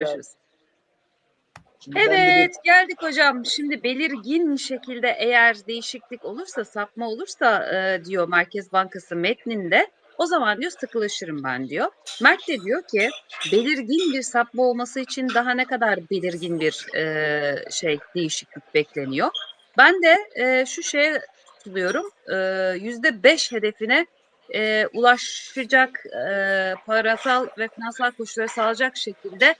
Görüşürüz. Şimdi ben de Evet geldik hocam. Şimdi belirgin şekilde eğer değişiklik olursa, sapma olursa e, diyor Merkez Bankası metninde o zaman diyor sıkılaşırım ben diyor. Mert de diyor ki belirgin bir sapma olması için daha ne kadar belirgin bir e, şey değişiklik bekleniyor. Ben de e, şu şeye tutuluyorum. E, Yüzde beş hedefine e, ulaşacak e, parasal ve finansal koşulları sağlayacak şekilde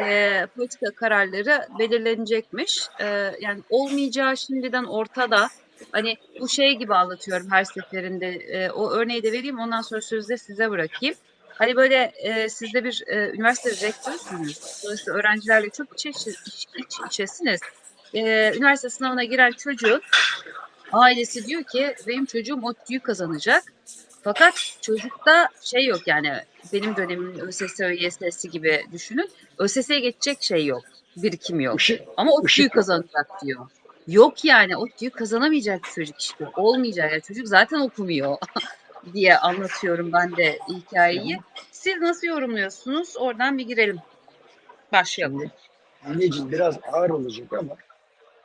e, politika kararları belirlenecekmiş. E, yani olmayacağı şimdiden ortada. Hani bu şey gibi anlatıyorum her seferinde. E, o örneği de vereyim ondan sonra sözü de size bırakayım. Hani böyle e, siz de bir e, üniversite rektörüsünüz. Dolayısıyla öğrencilerle çok iç, içe- iç, iç içesiniz. E, üniversite sınavına giren çocuğun ailesi diyor ki benim çocuğum ODTÜ'yü kazanacak. Fakat çocukta şey yok yani benim dönemimin ÖSS, ÖYS'si gibi düşünün. ÖSS'ye geçecek şey yok. Birikim yok. Işık, Ama ODTÜ'yü Işık- kazanacak diyor. Yok yani ODTÜ'yü kazanamayacak çocuk işte. Olmayacak. Yani çocuk zaten okumuyor diye anlatıyorum ben de hikayeyi. Siz nasıl yorumluyorsunuz? Oradan bir girelim. Başlayalım. Anneciğim biraz ağır olacak ama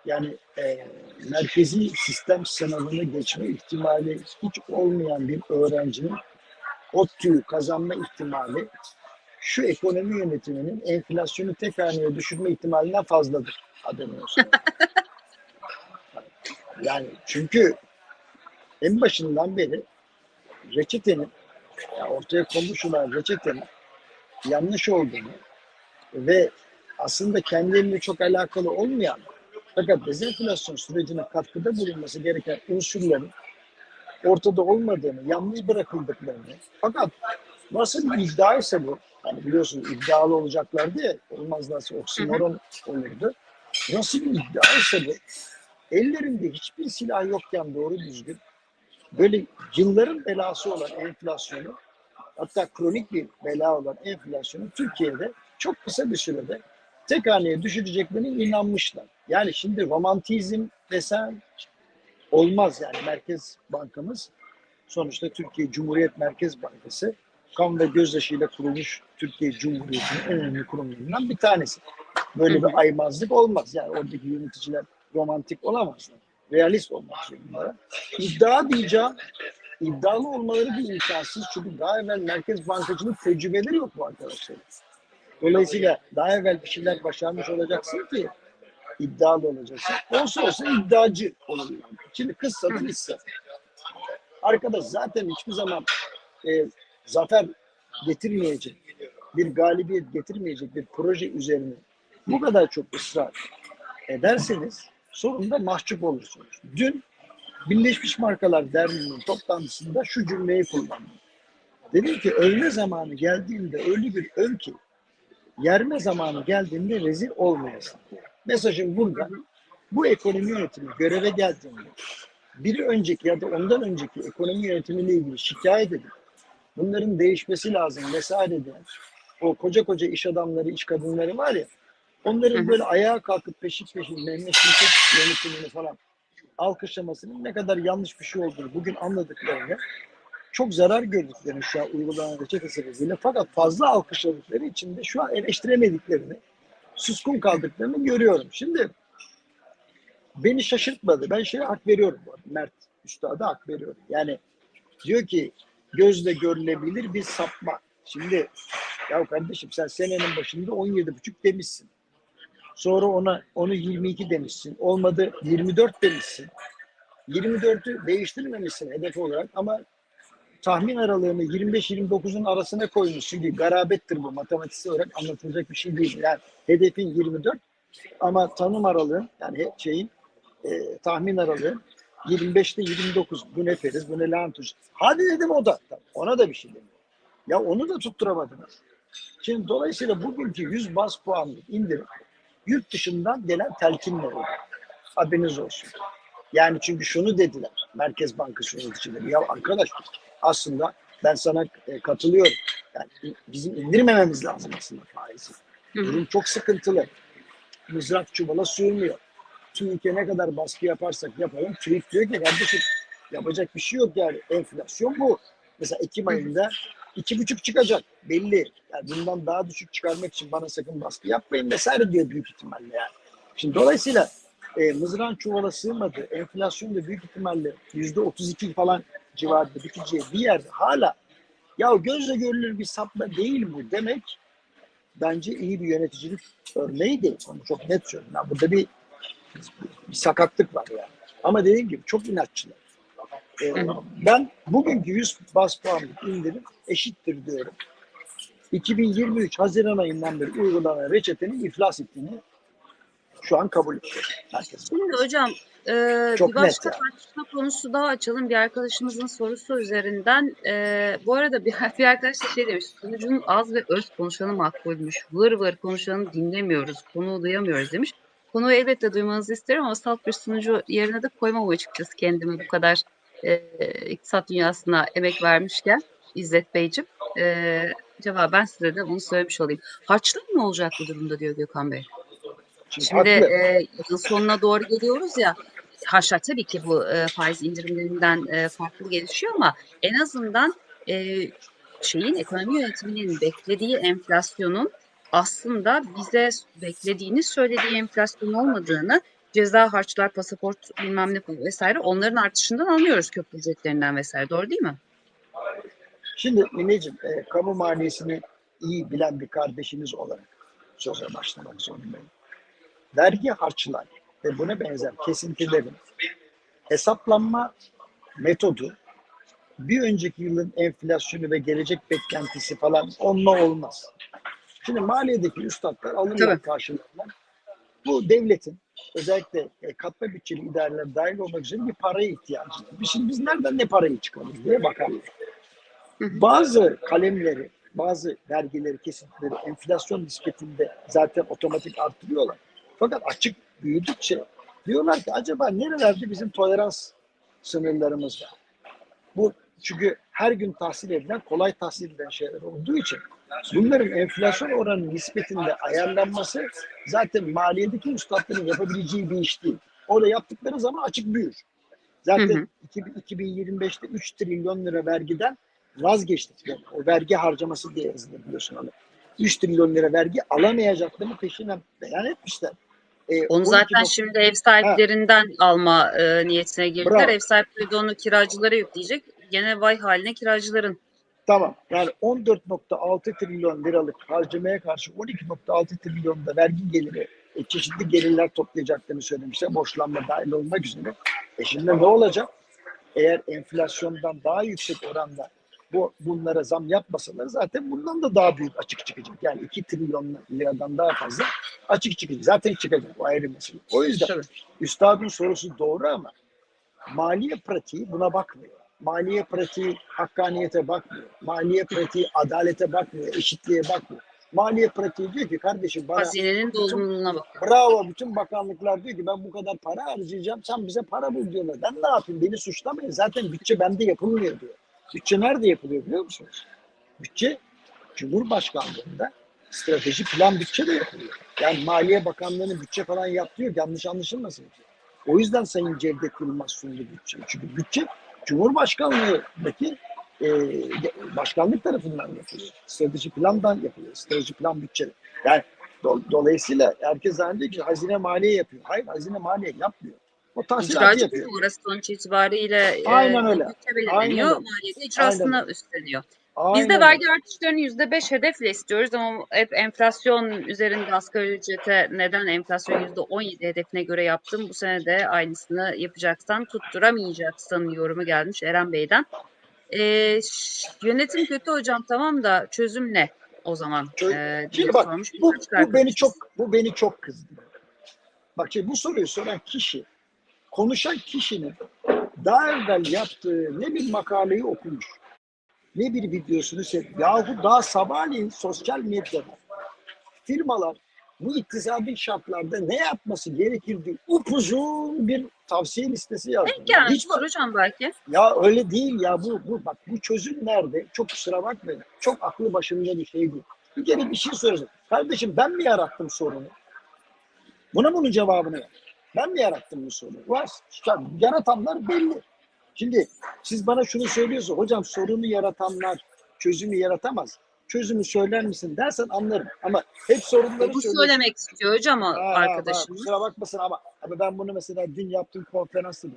yani e, merkezi sistem sınavını geçme ihtimali hiç olmayan bir öğrencinin ODTÜ'yü kazanma ihtimali şu ekonomi yönetiminin enflasyonu tek haneye düşürme ihtimalinden fazladır. Haberin olsun. yani çünkü en başından beri reçetenin ya ortaya konuşulan reçetenin yanlış olduğunu ve aslında kendileriyle çok alakalı olmayan fakat dezenflasyon sürecine katkıda bulunması gereken unsurların ortada olmadığını, yalnız bırakıldıklarını fakat nasıl bir iddia ise bu, hani biliyorsunuz iddialı olacaklardı ya, olmaz nasıl oksimoron olurdu. Nasıl bir iddia ise bu, ellerinde hiçbir silah yokken doğru düzgün böyle yılların belası olan enflasyonu hatta kronik bir bela olan enflasyonu Türkiye'de çok kısa bir sürede tek haneye düşüreceklerine inanmışlar. Yani şimdi romantizm desen olmaz yani Merkez Bankamız sonuçta Türkiye Cumhuriyet Merkez Bankası kan ve gözyaşıyla kurulmuş Türkiye Cumhuriyeti'nin en önemli kurumlarından bir tanesi. Böyle bir aymazlık olmaz. Yani oradaki yöneticiler romantik olamazlar. Realist olmak zorundalar. İddia diyeceğim iddialı olmaları bir imkansız. Çünkü daha evvel Merkez Bankacılık tecrübeleri yok bu arkadaşlar. Dolayısıyla daha evvel bir şeyler başarmış olacaksın ki iddialı olacaksın. Olsa olsa iddiacı olalım. Şimdi kızsa da bizse. Arkadaş zaten hiçbir zaman e, zafer getirmeyecek, bir galibiyet getirmeyecek bir proje üzerine bu kadar çok ısrar ederseniz sonunda mahcup olursunuz. Dün Birleşmiş Markalar Derneği'nin toplantısında şu cümleyi kullandım. Dedim ki övme zamanı geldiğinde öyle bir öv ki yerme zamanı geldiğinde rezil olmayasın. Mesajım burada. Bu ekonomi yönetimi göreve geldiğinde biri önceki ya da ondan önceki ekonomi yönetimiyle ilgili şikayet edip bunların değişmesi lazım vesaire diyen o koca koca iş adamları, iş kadınları var ya onların böyle ayağa kalkıp peşin peşin Mehmet Şimşek yönetimini falan alkışlamasının ne kadar yanlış bir şey olduğunu bugün anladıklarını çok zarar gördüklerini şu an uygulanan reçete sebebiyle fakat fazla alkışladıkları için de şu an eleştiremediklerini suskun kaldıklarını görüyorum. Şimdi beni şaşırtmadı. Ben şeye hak veriyorum. Mert Üstad'a hak veriyorum. Yani diyor ki gözle görülebilir bir sapma. Şimdi ya kardeşim sen senenin başında 17,5 demişsin. Sonra ona onu 22 demişsin. Olmadı 24 demişsin. 24'ü değiştirmemişsin hedef olarak ama tahmin aralığını 25-29'un arasına koymuşsun ki garabettir bu matematiksel olarak anlatılacak bir şey değil. Yani hedefin 24 ama tanım aralığın yani şeyin e, tahmin aralığı 25'te 29. Bu ne feriz, bu ne lantuş. Hadi dedim o da. Ona da bir şey dedim. Ya onu da tutturamadınız. Şimdi dolayısıyla bugünkü 100 bas puanlık indirim yurt dışından gelen telkinle oldu. Haberiniz olsun. Yani çünkü şunu dediler Merkez Bankası yöneticileri. Ya arkadaş aslında ben sana e, katılıyorum. Yani bizim indirmememiz lazım aslında faizi. Durum çok sıkıntılı. Mızrak çuvala sığmıyor. TÜİK'e ne kadar baskı yaparsak yapalım. TÜİK diyor ki kardeşim yapacak bir şey yok yani. Enflasyon bu. Mesela Ekim ayında iki buçuk çıkacak belli. Yani bundan daha düşük çıkarmak için bana sakın baskı yapmayın vesaire diyor büyük ihtimalle yani. Şimdi dolayısıyla e, mızrağın çuvala sığmadı. Enflasyon da büyük ihtimalle yüzde 32 falan civarında biteceği bir yerde hala ya gözle görülür bir sapma değil bu demek bence iyi bir yöneticilik örneği değil. Onu çok net söylüyorum. Yani burada bir, bir sakatlık var yani. Ama dediğim gibi çok inatçılar. Ee, ben bugünkü 100 bas puanlık indirim eşittir diyorum. 2023 Haziran ayından beri uygulanan reçetenin iflas ettiğini şu an kabul ediyor. Herkes. Şimdi hocam e, Çok bir başka net yani. tartışma konusu daha açalım. Bir arkadaşımızın sorusu üzerinden. E, bu arada bir, bir arkadaş da şey demiş. Sunucunun az ve öz konuşanı makbulmüş. Vır vır konuşanı dinlemiyoruz. Konuyu duyamıyoruz demiş. Konuyu elbette duymanızı isterim ama salt bir sunucu yerine de koymam açıkçası kendimi bu kadar e, iktisat dünyasına emek vermişken İzzet Beyciğim. E, cevaben size de bunu söylemiş olayım. Harçlık ne olacak bu durumda diyor Gökhan Bey. Şimdi, e, yılın sonuna doğru geliyoruz ya. Haşa tabii ki bu e, faiz indirimlerinden e, farklı gelişiyor ama en azından e, şeyin ekonomi yönetiminin beklediği enflasyonun aslında bize beklediğini söylediği enflasyon olmadığını ceza harçlar, pasaport bilmem ne vesaire onların artışından anlıyoruz köprü ücretlerinden vesaire. Doğru değil mi? Şimdi Mineciğim, e, kamu maliyesini iyi bilen bir kardeşiniz olarak söze başlamak zorundayım. Vergi harçlar ve buna benzer kesintilerin hesaplanma metodu bir önceki yılın enflasyonu ve gelecek beklentisi falan onunla olmaz. Şimdi maliyedeki üstadlar alırlar Tabii. karşılığında. Bu devletin özellikle e, katma bütçeli idareler dahil olmak üzere bir paraya ihtiyacı var. Şimdi biz nereden ne parayı çıkarırız diye bakarlar. Bazı kalemleri, bazı vergileri, kesintileri enflasyon nispetinde zaten otomatik arttırıyorlar. Fakat açık büyüdükçe diyorlar ki acaba nerelerde bizim tolerans sınırlarımız var? Bu çünkü her gün tahsil edilen, kolay tahsil edilen şeyler olduğu için bunların enflasyon oranı nispetinde ayarlanması zaten maliyedeki üstadların yapabileceği bir iş değil. Orada yaptıkları zaman açık büyür. Zaten Hı hı. 2025'te 3 trilyon lira vergiden vazgeçtik. Yani o vergi harcaması diye yazılır biliyorsun onu. 3 trilyon lira vergi alamayacaklarını peşinden beyan etmişler. Ee, Onu 12 zaten nokta- şimdi ev sahiplerinden alma e, niyetine girdiler. Bravo. Ev sahipleri de onu kiracılara yükleyecek. Gene vay haline kiracıların. Tamam. Yani 14.6 trilyon liralık harcamaya karşı 12.6 trilyon da vergi geliri, e, çeşitli gelirler toplayacaklarını söylemişler. Borçlanma dahil olmak üzere. E şimdi ne olacak? Eğer enflasyondan daha yüksek oranda bu bunlara zam yapmasalar zaten bundan da daha büyük açık çıkacak. Yani 2 trilyon liradan daha fazla açık çıkacak. Zaten çıkacak. O ayrı mesele. O yüzden. Üstadın sorusu doğru ama maliye pratiği buna bakmıyor. Maliye pratiği hakkaniyete bakmıyor. Maliye pratiği adalete bakmıyor, eşitliğe bakmıyor. Maliye pratiği diyor ki kardeşim bana Hazinenin dolgunluğuna bak. bravo bütün bakanlıklar diyor ki ben bu kadar para harcayacağım sen bize para bul diyorlar. Ben ne yapayım beni suçlamayın zaten bütçe bende yapılmıyor diyor. Bütçe nerede yapılıyor biliyor musunuz? Bütçe Cumhurbaşkanlığında strateji plan bütçe de yapılıyor. Yani Maliye Bakanlığı'nın bütçe falan yaptığı. Yanlış anlaşılmasın. O yüzden Sayın Cevdet Yılmaz sundu bütçeyi. Çünkü bütçe Cumhurbaşkanlığı'ndaki e, başkanlık tarafından yapılıyor. Strateji plandan yapılıyor. Strateji plan bütçe. Yani do- dolayısıyla herkes zannediyor ki hazine maliye yapıyor. Hayır hazine maliye yapmıyor. O tahsilatı yapıyor. orası sonuç itibariyle Aynen öyle. bütçe belirleniyor. İcrasını Aynen üstleniyor. Aynen Biz de vergi artışlarını yüzde beş hedefle istiyoruz ama hep enflasyon üzerinde asgari ücrete neden enflasyon yüzde on yedi hedefine göre yaptım. Bu sene de aynısını yapacaksan tutturamayacaksın yorumu gelmiş Eren Bey'den. Ee, yönetim kötü hocam tamam da çözüm ne o zaman? Ee, Şimdi bak sormuş bu, bu beni çok bu beni çok kızdı. Bak şimdi bu soruyu soran kişi konuşan kişinin daha evvel yaptığı ne bir makaleyi okumuş ne bir videosunu seyretmiş. Yahu daha sabahleyin sosyal medyada firmalar bu iktisadi şartlarda ne yapması gerekirdi upuzun bir tavsiye listesi yazdı. Denk gelmiştir Hiç bak- hocam belki. ya öyle değil ya bu bu bak bu çözüm nerede? Çok kusura bakmayın. Çok aklı başında bir şey değil. Bir kere bir şey soracağım. Kardeşim ben mi yarattım sorunu? Buna bunun cevabını ver. Ben mi yarattım bu sorunu? Var. Yaratanlar belli. Şimdi siz bana şunu söylüyorsunuz. Hocam sorunu yaratanlar çözümü yaratamaz. Çözümü söyler misin dersen anlarım. Ama hep sorunları Bu söylüyorsun. söylemek istiyor hocam Ha, ha, bak. Kusura bakmasın ama, ama ben bunu mesela dün yaptığım konferansta da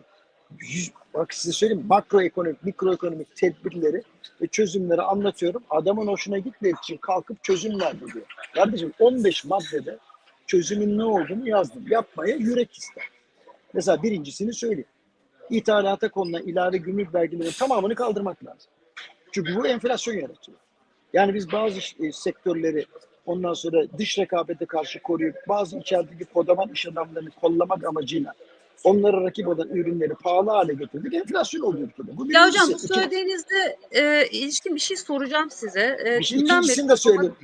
bak size söyleyeyim makroekonomik, mikroekonomik tedbirleri ve çözümleri anlatıyorum. Adamın hoşuna gitmediği için kalkıp çözüm verdi diyor. Kardeşim 15 maddede çözümün ne olduğunu yazdım. Yapmaya yürek ister. Mesela birincisini söyleyeyim. İthalata konulan ilave gümrük vergilerinin tamamını kaldırmak lazım. Çünkü bu enflasyon yaratıyor. Yani biz bazı e, sektörleri ondan sonra dış rekabete karşı koruyup bazı içerideki kodaman iş adamlarını kollamak amacıyla onlara rakip olan ürünleri pahalı hale getirdik. Enflasyon ülkede. Bu Ya hocam bu söylediğinizde e, ilişkin bir şey soracağım size. E, bir şey, ikincisini de söyleyeyim.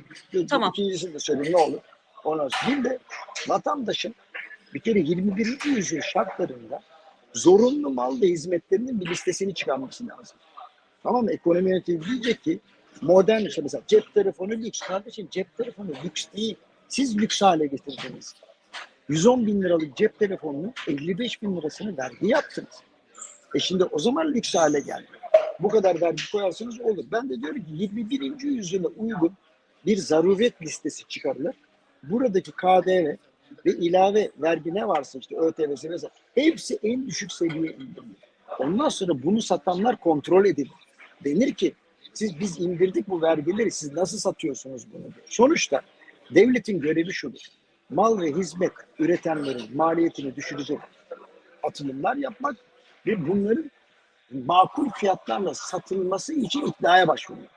Tamam. İkincisini de söyleyeyim ne olur. Ondan sonra de vatandaşın bir kere 21. yüzyıl şartlarında zorunlu mal ve hizmetlerinin bir listesini çıkarması lazım. Tamam mı? Ekonomi yönetimi diyecek ki modern işte mesela cep telefonu lüks. Kardeşim cep telefonu lüks değil. Siz lüks hale getirdiniz. 110 bin liralık cep telefonunun 55 bin lirasını vergi yaptınız. E şimdi o zaman lüks hale geldi. Bu kadar vergi koyarsanız olur. Ben de diyorum ki 21. yüzyıla uygun bir zaruret listesi çıkarılır. Buradaki KDV ve ilave vergi ne varsa işte ÖTV'si mesela hepsi en düşük seviyeye indirilir. Ondan sonra bunu satanlar kontrol edilir. Denir ki siz biz indirdik bu vergileri siz nasıl satıyorsunuz bunu. Sonuçta devletin görevi şudur. Mal ve hizmet üretenlerin maliyetini düşürecek atılımlar yapmak ve bunların makul fiyatlarla satılması için iddiaya başvuruyor.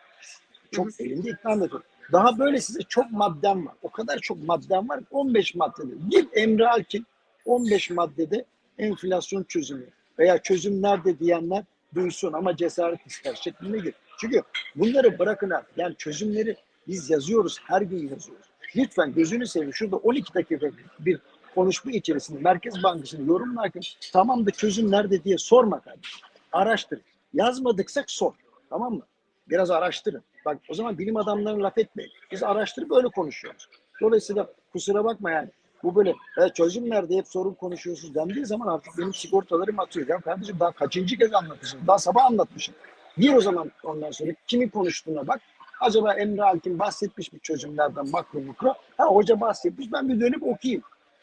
Çok elinde iddia anlatıyor. Daha böyle size çok maddem var. O kadar çok maddem var. ki 15 maddede. Bir Emre Alkin 15 maddede enflasyon çözümü veya çözüm nerede diyenler duysun ama cesaret ister şeklinde gir. Çünkü bunları bırakın artık. Yani çözümleri biz yazıyoruz. Her gün yazıyoruz. Lütfen gözünü seveyim. Şurada 12 dakika bir konuşma içerisinde Merkez Bankası'nı yorumlarken tamam da çözüm nerede diye sorma kardeşim. Araştır. Yazmadıksak sor. Tamam mı? Biraz araştırın. Bak o zaman bilim adamlarına laf etmeyin. Biz araştırıp öyle konuşuyoruz. Dolayısıyla kusura bakma yani. Bu böyle e, çözüm nerede hep sorun konuşuyorsunuz dendiği zaman artık benim sigortalarım atıyor. Ya kardeşim daha kaçıncı kez anlatmışım? Daha sabah anlatmışım. Bir o zaman ondan sonra kimin konuştuğuna bak. Acaba Emre Alkin bahsetmiş mi çözümlerden makro mikro? Ha hoca bahsetmiş ben bir dönüp okuyayım.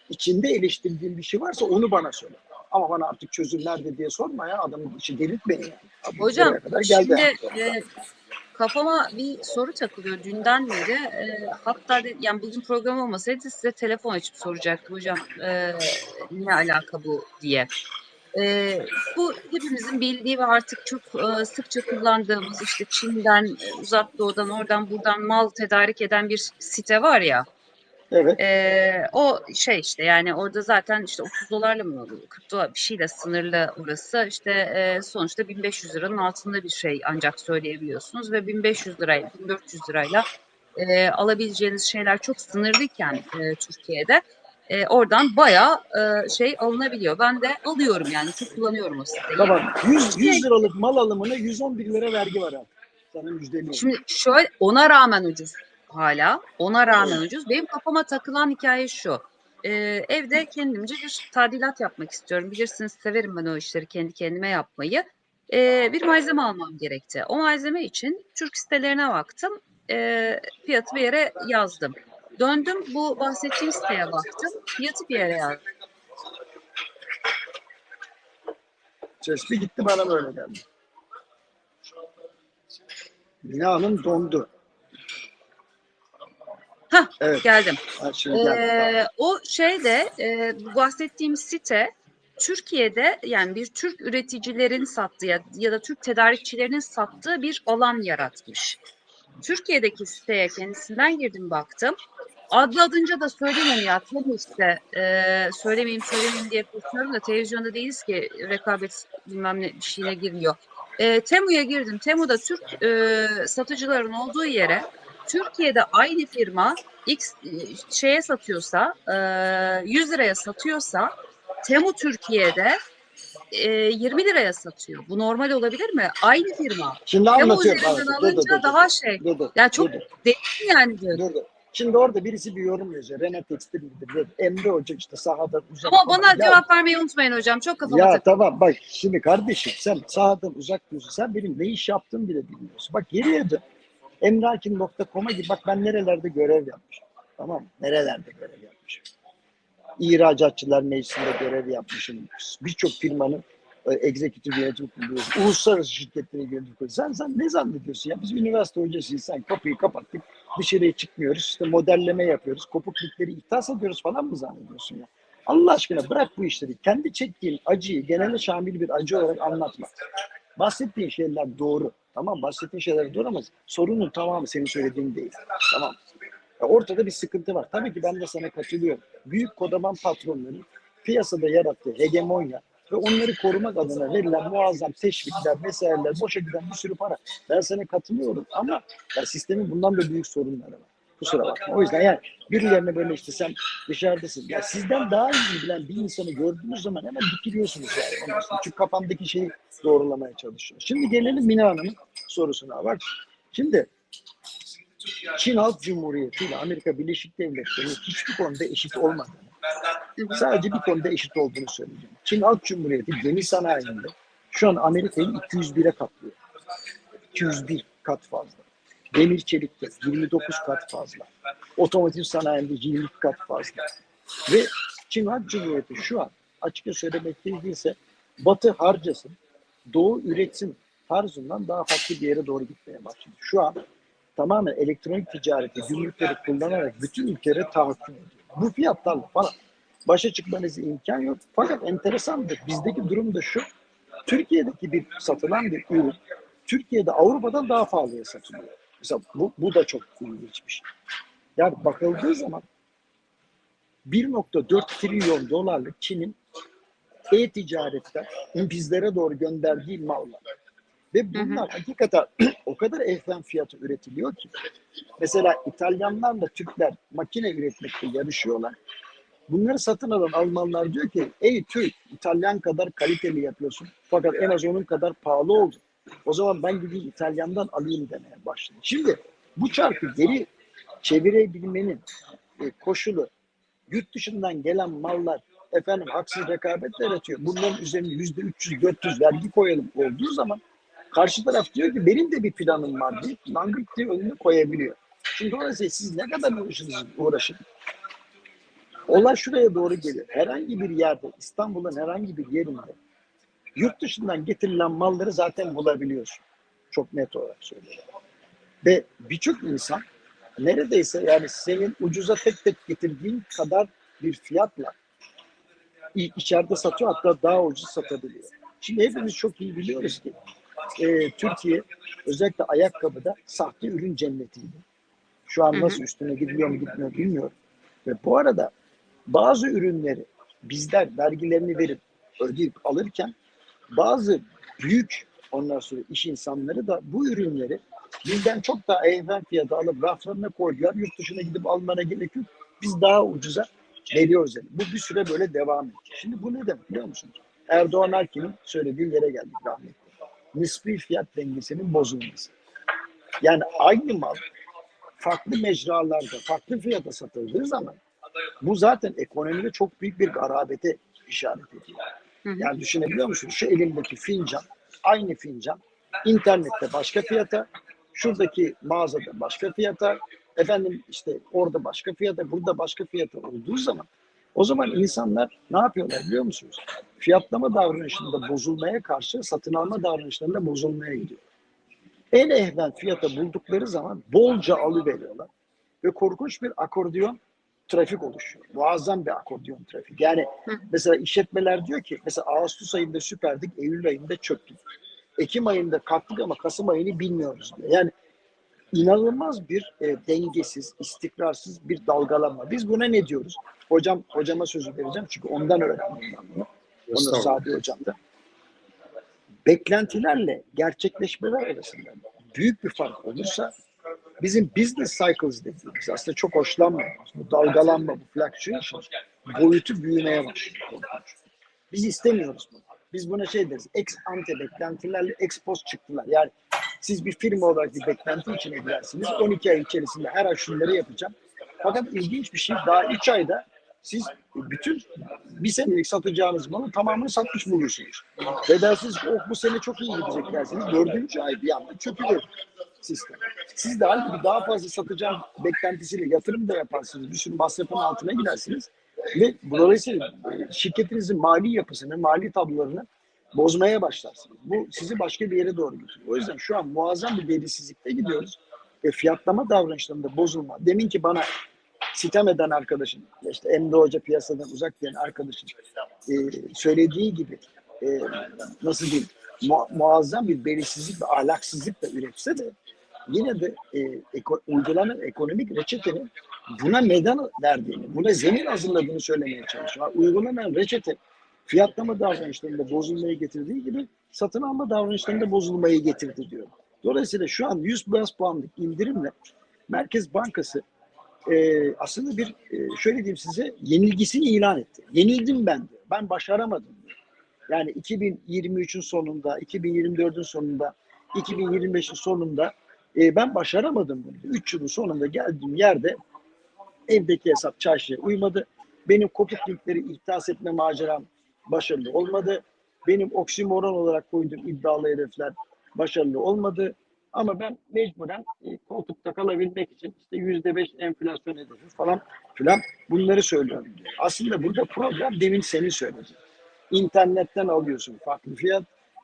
İçinde eleştirdiğim bir şey varsa onu bana söyle. Ama bana artık çözüm nerede diye sorma ya adamın içi delirtmeyin yani. Hocam kadar geldi şimdi yani. e, kafama bir soru takılıyor dünden beri. E, hatta de- yani bugün program olmasaydı size telefon açıp soracaktım hocam e, ne alaka bu diye. E, bu hepimizin bildiği ve artık çok e, sıkça kullandığımız işte Çin'den, e, uzak doğudan, oradan buradan mal tedarik eden bir site var ya. Evet. Ee, o şey işte yani orada zaten işte 30 dolarla mı 40 dolar bir şeyle sınırlı orası işte e, sonuçta 1500 liranın altında bir şey ancak söyleyebiliyorsunuz ve 1500 lirayla 1400 lirayla e, alabileceğiniz şeyler çok sınırlıyken e, Türkiye'de e, oradan bayağı e, şey alınabiliyor. Ben de alıyorum yani çok kullanıyorum o siteyi. Tamam. 100, 100 liralık mal alımına 111 lira vergi var artık. Sana Şimdi şöyle ona rağmen ucuz hala. Ona rağmen ucuz. Benim kafama takılan hikaye şu. Ee, evde kendimce bir tadilat yapmak istiyorum. Bilirsiniz severim ben o işleri kendi kendime yapmayı. Ee, bir malzeme almam gerekti. O malzeme için Türk sitelerine baktım. Ee, fiyatı bir yere yazdım. Döndüm bu bahsettiğim siteye baktım. Fiyatı bir yere yazdım. Ses bir gitti bana böyle geldi. Binanın dondu. Hah, Evet. Geldim. Ha, şimdi geldi. Ee, o şeyde e, bahsettiğim site Türkiye'de yani bir Türk üreticilerin sattığı ya, ya da Türk tedarikçilerinin sattığı bir alan yaratmış. Türkiye'deki siteye kendisinden girdim baktım. Adlı adınca da söyleyeyim ya tabii işte e, söylemeyeyim söylemeyeyim diye korkuyorum da televizyonda değiliz ki rekabet bilmem ne bir şeyine girmiyor. E, Temu'ya girdim. Temu'da Türk e, satıcıların olduğu yere Türkiye'de aynı firma X e, şeye satıyorsa, e, 100 liraya satıyorsa Temu Türkiye'de e, 20 liraya satıyor. Bu normal olabilir mi? Aynı firma. Şimdi Temu üzerinden alınca dur, daha şey. dur, dur, Ya çok dur, yani diyor. Dur dur. Şimdi orada birisi bir yorum yazıyor. Rene Tekstil dedi. Emre Hoca işte sahada uzak. Ama bana Ya- cevap vermeyi unutmayın hocam. Çok kafama Ya takıldı. tamam bak şimdi kardeşim sen sahadan uzak diyorsun. Sen benim ne iş yaptığımı bile bilmiyorsun. Bak geriye dön. Emrakin.com'a gir. Bak ben nerelerde görev yapmışım. Tamam mı? Nerelerde görev yapmışım. İhracatçılar Meclisi'nde görev yapmışım. Birçok firmanın e, executive yönetim kurulu, uluslararası şirketlerin yönetim kurulu. Sen, sen ne zannediyorsun ya? Biz üniversite hocasıyız. Sen kapıyı kapattık. Dışarıya çıkmıyoruz. işte modelleme yapıyoruz. Kopuklikleri ihtas ediyoruz falan mı zannediyorsun ya? Allah aşkına bırak bu işleri. Kendi çektiğin acıyı genele şamil bir acı olarak anlatma. Bahsettiğin şeyler doğru. Tamam bahsettiğin şeyler doğru ama sorunun tamamı senin söylediğin değil. Tamam. Ortada bir sıkıntı var. Tabii ki ben de sana katılıyorum. Büyük kodaman patronların piyasada yarattığı hegemonya ve onları korumak adına verilen muazzam teşvikler vesaireler, boşa giden bir sürü para. Ben sana katılıyorum ama ya sistemin bundan da büyük sorunları var. Kusura bakma. O yüzden yani birilerine böyle işte sen dışarıdasın. Ya sizden daha iyi bilen bir insanı gördüğünüz zaman hemen dikiliyorsunuz yani. Çünkü kafamdaki şeyi doğrulamaya çalışıyor. Şimdi gelelim Mine Hanım'ın sorusuna. Bak şimdi Çin Halk Cumhuriyeti ile Amerika Birleşik Devletleri'nin hiçbir konuda eşit olmadığını, sadece bir konuda eşit olduğunu söyleyeceğim. Çin Halk Cumhuriyeti gemi sanayinde şu an Amerika'yı 201'e katlıyor. 201 kat fazla. Demir çelikte 29 kat fazla. Otomotiv sanayinde 20 kat fazla. Ve Çin Halk Cumhuriyeti şu an açıkça söylemek gerekirse Batı harcasın, Doğu üretsin tarzından daha farklı bir yere doğru gitmeye başladı. Şu an tamamen elektronik ticareti, gümrükleri kullanarak bütün ülkelere tahakküm ediyor. Bu fiyatlarla falan başa çıkmanıza imkan yok. Fakat enteresandır. Bizdeki durum da şu. Türkiye'deki bir satılan bir ürün Türkiye'de Avrupa'dan daha pahalıya satılıyor. Mesela bu, bu da çok ilginç bir şey. Yani bakıldığı zaman 1.4 trilyon dolarlık Çin'in e-ticaretten bizlere doğru gönderdiği mallar. Ve bunlar hakikaten o kadar ehven fiyatı üretiliyor ki. Mesela İtalyanlarla Türkler makine üretmekte yarışıyorlar. Bunları satın alan Almanlar diyor ki ey Türk İtalyan kadar kaliteli yapıyorsun fakat en az onun kadar pahalı oldu. O zaman ben gideyim İtalyan'dan alayım demeye başladı. Şimdi bu çarkı geri çevirebilmenin e, koşulu yurt dışından gelen mallar efendim haksız rekabet yaratıyor. Bunların üzerine yüzde 300 400 vergi koyalım olduğu zaman karşı taraf diyor ki benim de bir planım var deyip langırt diye önüne koyabiliyor. Şimdi dolayısıyla siz ne kadar uğraşırsınız uğraşın. Olay şuraya doğru geliyor. Herhangi bir yerde İstanbul'un herhangi bir yerinde yurt dışından getirilen malları zaten bulabiliyorsun. Çok net olarak söylüyorum. Ve birçok insan neredeyse yani senin ucuza tek tek getirdiğin kadar bir fiyatla içeride satıyor hatta daha ucuz satabiliyor. Şimdi hepimiz çok iyi biliyoruz ki e, Türkiye özellikle ayakkabıda sahte ürün cennetiydi. Şu an nasıl üstüne gidiliyor mu gitmiyor bilmiyorum. Ve bu arada bazı ürünleri bizler vergilerini verip ödeyip alırken bazı büyük ondan sonra iş insanları da bu ürünleri bizden çok daha evvel fiyata alıp raflarına koydular. Yurt dışına gidip almana gerek yok. Biz daha ucuza veriyoruz yani. Bu bir süre böyle devam ediyor. Şimdi bu ne demek biliyor musunuz? Erdoğan Erkin'in söylediği yere geldik rahmetli. Nispi fiyat dengesinin bozulması. Yani aynı mal farklı mecralarda farklı fiyata satıldığı zaman bu zaten ekonomide çok büyük bir garabete işaret ediyor. Hı hı. Yani düşünebiliyor musun? Şu elimdeki fincan, aynı fincan internette başka fiyata, şuradaki mağazada başka fiyata, efendim işte orada başka fiyata, burada başka fiyata olduğu zaman o zaman insanlar ne yapıyorlar biliyor musunuz? Fiyatlama davranışında bozulmaya karşı satın alma davranışlarında bozulmaya gidiyor. En ehven fiyata buldukları zaman bolca alıveriyorlar. Ve korkunç bir akordiyon trafik oluşuyor. Muazzam bir akordiyon trafik. Yani mesela işletmeler diyor ki mesela Ağustos ayında süperdik, Eylül ayında çöktük. Ekim ayında kalktık ama Kasım ayını bilmiyoruz diyor. Yani inanılmaz bir e, dengesiz, istikrarsız bir dalgalanma. Biz buna ne diyoruz? Hocam hocama sözü vereceğim çünkü ondan öğrendim ben bunu. Onu Estağfurullah. Sadi hocam da. Beklentilerle gerçekleşmeler arasında büyük bir fark olursa bizim business cycles dediğimiz aslında çok hoşlanmıyoruz. Bu dalgalanma, bu fluctuation boyutu büyümeye başlıyor. Biz istemiyoruz bunu. Biz buna şey deriz, ex ante beklentilerle ex post çıktılar. Yani siz bir firma olarak bir beklenti içine girersiniz. 12 ay içerisinde her ay şunları yapacağım. Fakat ilginç bir şey daha 3 ayda Siz bütün bir senelik satacağınız malı tamamını satmış bulursunuz. Ve dersiniz oh bu sene çok iyi gidecek dersiniz. Dördüncü ay bir anda çöküyor sistem. Siz de halbuki daha fazla satacağım beklentisiyle yatırım da yaparsınız. Bir sürü masrafın altına gidersiniz. Ve dolayısıyla şirketinizin mali yapısını, mali tablolarını bozmaya başlarsınız. Bu sizi başka bir yere doğru götürüyor. O yüzden şu an muazzam bir belirsizlikte gidiyoruz. Ve fiyatlama davranışlarında bozulma. Demin ki bana sitem eden arkadaşın, işte Emre Hoca piyasadan uzak diyen arkadaşın e, söylediği gibi e, nasıl diyeyim mu- muazzam bir belirsizlik ve ahlaksızlık da üretse de yine de e, eko, uygulanan ekonomik reçetenin buna neden verdiğini, buna zemin hazırladığını söylemeye çalışıyor. Uygulanan reçete fiyatlama davranışlarında bozulmayı getirdiği gibi satın alma davranışlarında bozulmayı getirdi diyor. Dolayısıyla şu an 100 bas puanlık indirimle Merkez Bankası e, aslında bir e, şöyle diyeyim size yenilgisini ilan etti. Yenildim ben diyor. Ben başaramadım. Yani 2023'ün sonunda, 2024'ün sonunda, 2025'in sonunda e, ben başaramadım bunu. diyor. 3 yılın sonunda geldiğim yerde evdeki hesap çarşıya uymadı. Benim kopuk linkleri ihtas etme maceram başarılı olmadı. Benim oksimoron olarak koyduğum iddialı hedefler başarılı olmadı. Ama ben mecburen e, koltukta kalabilmek için işte yüzde beş enflasyon hedefi falan filan bunları söylüyorum. Aslında burada problem demin senin söylediğin. İnternetten alıyorsun farklı fiyat.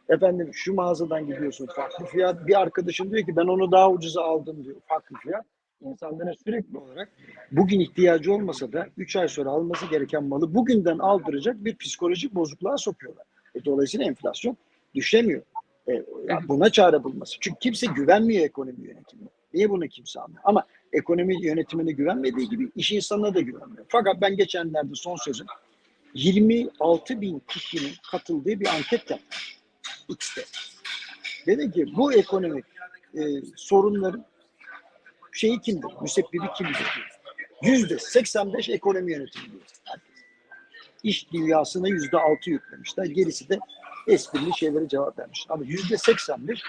Efendim şu mağazadan gidiyorsun farklı fiyat. Bir arkadaşım diyor ki ben onu daha ucuza aldım diyor farklı fiyat. İnsanlara sürekli olarak bugün ihtiyacı olmasa da 3 ay sonra alması gereken malı bugünden aldıracak bir psikolojik bozukluğa sokuyorlar. E, dolayısıyla enflasyon düşemiyor. E, buna çare bulması. Çünkü kimse güvenmiyor ekonomi yönetimine. Niye bunu kimse anlıyor? Ama ekonomi yönetimine güvenmediği gibi iş insanına da güvenmiyor. Fakat ben geçenlerde son sözüm 26 bin kişinin katıldığı bir anket yaptım. X'te. Dedi ki bu ekonomik e, sorunların şeyi kimdir? Müsebbibi kimdir? Yüzde 85 ekonomi yönetimi diyor. İş dünyasına yüzde altı yüklemişler. Gerisi de esprili şeylere cevap vermiş. Ama yüzde 85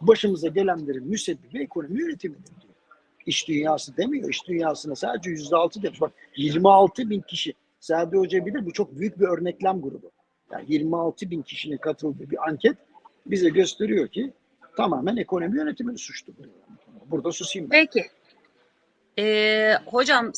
başımıza gelenlerin müsebbibi ekonomi yönetimidir diyor. İş dünyası demiyor. İş dünyasına sadece yüzde altı demiş. Bak 26 bin kişi. Sadi Hoca bilir bu çok büyük bir örneklem grubu. Yani 26 bin kişinin katıldığı bir anket bize gösteriyor ki tamamen ekonomi yönetimini suçlu. Burada susayım ben. Peki. Ee, hocam